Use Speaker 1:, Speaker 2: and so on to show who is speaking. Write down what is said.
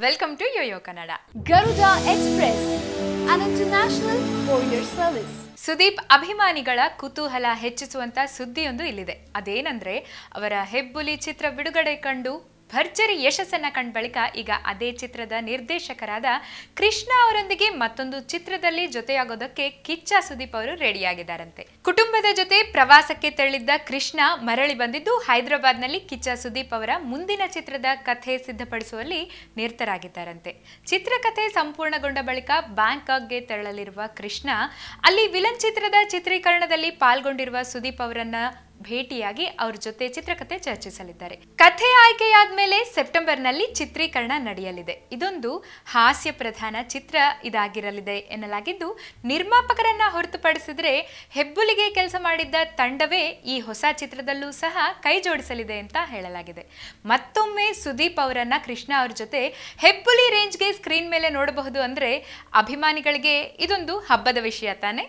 Speaker 1: Welcome to YoYo Kannada
Speaker 2: Garuda express and international courier service
Speaker 1: Sudeep ಅಭಿಮಾನಿಗಳ ಕುತೂಹಲ ಹೆಚ್ಚಿಸುವಂತ ಸುದ್ದಿಯೊಂದು ಇಲ್ಲಿದೆ. ಅದೇನಂದ್ರೆ ಅವರ ಹೆಬ್ಬುಲಿ ಚಿತ್ರ ಬಿಡುಗಡೆ ಕಂಡು ಭರ್ಜರಿ ಯಶಸ್ಸನ್ನ ಕಂಡ ಬಳಿಕ ಈಗ ಅದೇ ಚಿತ್ರದ ನಿರ್ದೇಶಕರಾದ ಕೃಷ್ಣ ಅವರೊಂದಿಗೆ ಮತ್ತೊಂದು ಚಿತ್ರದಲ್ಲಿ ಜೊತೆಯಾಗೋದಕ್ಕೆ ಕಿಚ್ಚ ಸುದೀಪ್ ಅವರು ರೆಡಿಯಾಗಿದ್ದಾರಂತೆ. ಕುಟುಂಬದ ಜೊತೆ ಪ್ರವಾಸಕ್ಕೆ ತೆರಳಿದ್ದ ಕೃಷ್ಣ ಮರಳಿ ಬಂದಿದ್ದು, ಹೈದರಾಬಾದ್ನಲ್ಲಿ ಕಿಚ್ಚ ಸುದೀಪ್ ಅವರ ಮುಂದಿನ ಚಿತ್ರದ ಕಥೆ ಸಿದ್ಧಪಡಿಸುವಲ್ಲಿ ನಿರತರಾಗಿದ್ದಾರಂತೆ. ಚಿತ್ರಕಥೆ ಸಂಪೂರ್ಣಗೊಂಡ ಬಳಿಕ ಬ್ಯಾಂಕಾಕ್ಗೆ ತೆರಳಲಿರುವ ಕೃಷ್ಣ, ಅಲ್ಲಿ ವಿಲನ್ ಚಿತ್ರದ ಚಿತ್ರೀಕರಣದಲ್ಲಿ ಪಾಲ್ಗೊಂಡಿರುವ ಸುದೀಪ್ ಅವರನ್ನ ಭೇಟಿಯಾಗಿ ಅವರ ಜೊತೆ ಚಿತ್ರಕಥೆ ಚರ್ಚಿಸಲಿದ್ದಾರೆ. ಕಥೆ ಆಯ್ಕೆಯಾದ ಮೇಲೆ ಸೆಪ್ಟೆಂಬರ್ನಲ್ಲಿ ಚಿತ್ರೀಕರಣ ನಡೆಯಲಿದೆ. ಇದೊಂದು ಹಾಸ್ಯ ಪ್ರಧಾನ ಚಿತ್ರ ಇದಾಗಿರಲಿದೆ ಎನ್ನಲಾಗಿದ್ದು, ನಿರ್ಮಾಪಕರನ್ನ ಹೊರತುಪಡಿಸಿದ್ರೆ ಹೆಬ್ಬುಲಿಗೆ ಕೆಲಸ ಮಾಡಿದ್ದ ತಂಡವೇ ಈ ಹೊಸ ಚಿತ್ರದಲ್ಲೂ ಸಹ ಕೈ ಜೋಡಿಸಲಿದೆ ಅಂತ ಹೇಳಲಾಗಿದೆ. ಮತ್ತೊಮ್ಮೆ ಸುದೀಪ್ ಅವರನ್ನ ಕೃಷ್ಣ ಅವ್ರ ಜೊತೆ ಹೆಬ್ಬುಲಿ ರೇಂಜ್ಗೆ ಸ್ಕ್ರೀನ್ ಮೇಲೆ ನೋಡಬಹುದು ಅಂದ್ರೆ ಅಭಿಮಾನಿಗಳಿಗೆ ಇದೊಂದು ಹಬ್ಬದ ವಿಷಯ ತಾನೆ?